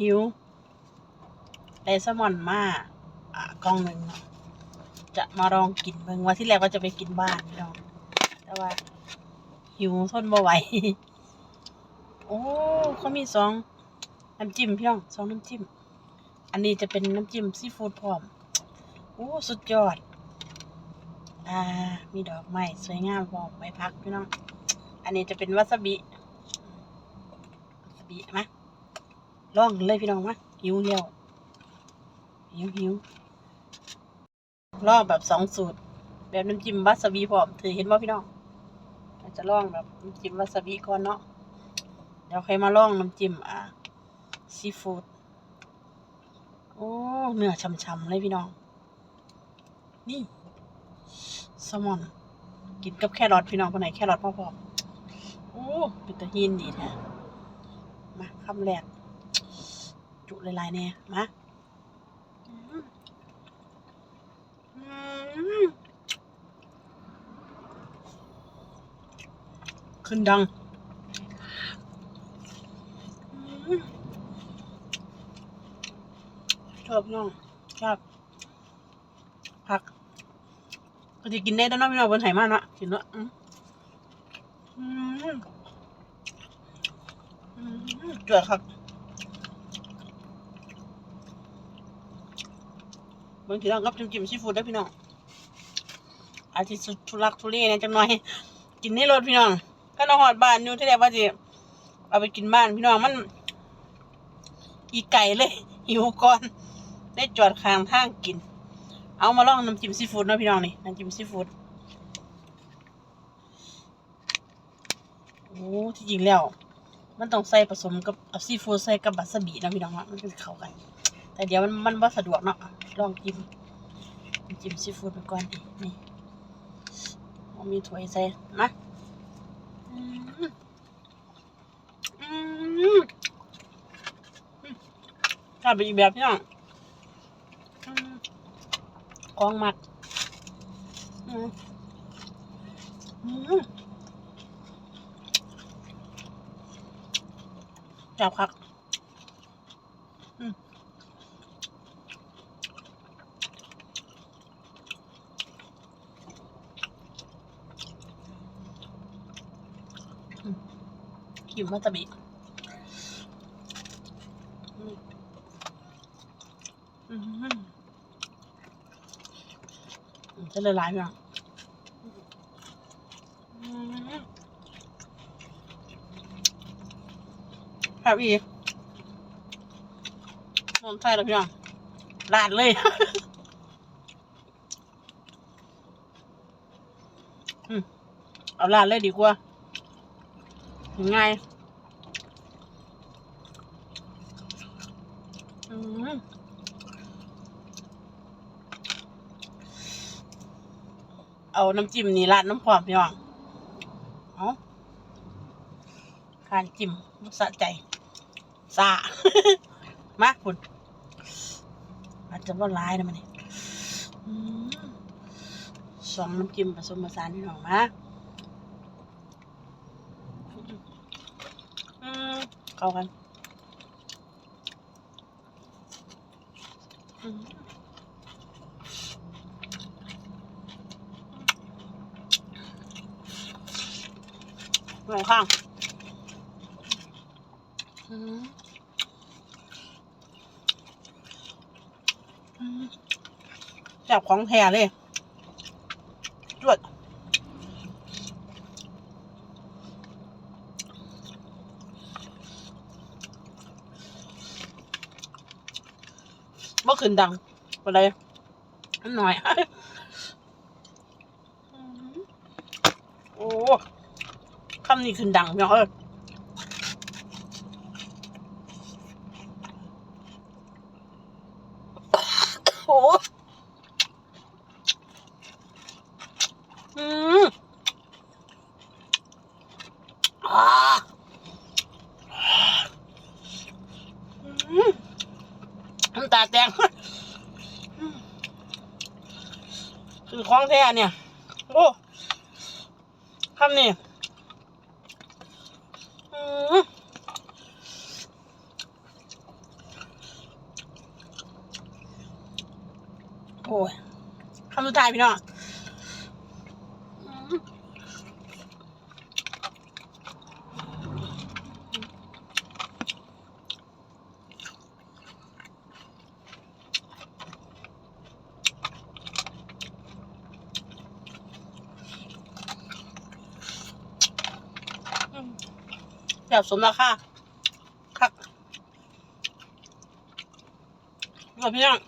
หิวไดซมอนมาอ่ากล่องหนึ่งเนาะจะมาลองกินเบิ่งว่าที่แรกว่าจะไปกินบ้านพี่น้องแต่ว่า หิวทนบ่ไหวโอ้เขามีสองน้ำจิ้มพี่น้องสองน้ำจิ้ม อันนี้จะเป็นน้ำจิ้มซีฟู้ดพร้อมโอ้สุดยอด อ่า มีดอกไม้สวยงามพร้อมใบพักพี่น้อง อันนี้จะเป็นวาซาบิวาซาบิมะ ลองเลยพี่น้องมะหิวเดียวหิวหิวลองแบบสองสูตร แบบน้ำจิ้มวาซาบิพร้อมถือเห็นว่าพี่น้องเราจะลองแบบน้ำจิ้มวาซาบิก่อนเนาะเดี๋ยวใครมาลองน้ำจิ้มอ่าซีฟู้ดโอ้เนื้อช่ำๆเลยพี่น้อง นี่แซลมอน กินกับแครอทพี่น้องคนไหนแครอทพ่อๆโอ้เป็นตะหินดีแท้มาคำแรก จุหลายๆเนี่ยมาขึ้นดังชอบน้องชอบผักก็จะกินได้แล้วเนาะพี่น้องบนไหมาเนาะกินเนาะอืมอืมอืมจือครับ บางทีเราก็จิ้มจิ้มซีฟู้ดได้พี่น้องอาจจะสุดทุลักทุเลเนี่ยจังหน่อยกินในรถพี่น้องก็นอนหอดบ้านอยู่ที่แรกว่าจะเอาไปกินบ้านพี่น้องมัน อีไก่เลยหิวก่อนได้จอดข้างทางกิน เอามาลองน้ำจิ้มซีฟู้ดเนาะพี่น้องนี่น้ำจิ้มซีฟู้ดโอ้ที่จริงแล้ว มันต้องใส่ผสมกับซีฟู้ดใส่กับบาสบินะพี่น้องมันเป็นเข้ากัน แต่เดี๋ยวมันมันบ่าสะดวกเนาะ ลองจิ้มน้ำจิ้มซีฟู้ดไปก่อนดินี่เอามีถ้วยใส่มาอืมอืมถ้าเป็นอีกแบบพี่น้องอืมของหมักอืมอืมจับครับ อืมอืม หิวมาตะบิอืมจะละลายไปอะครับอีนอนใส่แล้วพี่น้องลาดเลยอืมเอาลาดเลยดีกว่า ง่ายอืมเอาน้ำจิ้มนี่ราดน้ำพร้อมพี่น้องเอาทานจิ้มบ่สะใจสะมาคุณอาจจะว่าร้ายนะมันนี่อืมสองน้ำจิ้มผสมผสานพี่น้องมาอืม เข้ากันหนึ่งข้างอืมอืมจับของแท้เลยจวด เมื่อคืนดังไปเลยอันหน่อย โอ้คำนี้ขึ้นดังเนาะเออโอ้าแตงคือคล้องแท้เนี่ย โอ้ทำนี่โอ้ยทำสุดท้ายพี่น้อง แบบสมราคาครับขอบพี่น้อง